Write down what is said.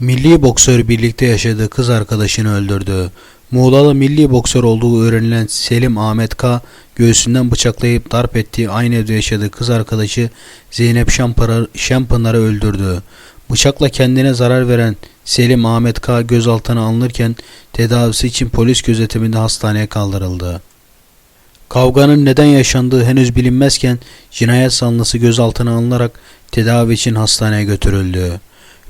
Milli boksör birlikte yaşadığı kız arkadaşını öldürdü. Muğla'da milli boksör olduğu öğrenilen Selim Ahmet K. göğsünden bıçaklayıp darp ettiği aynı evde yaşadığı kız arkadaşı Zeynep Şampınar- Şampınar'ı öldürdü. Bıçakla kendine zarar veren Selim Ahmet K. gözaltına alınırken tedavisi için polis gözetiminde hastaneye kaldırıldı. Kavganın neden yaşandığı henüz bilinmezken cinayet sanlısı gözaltına alınarak tedavi için hastaneye götürüldü.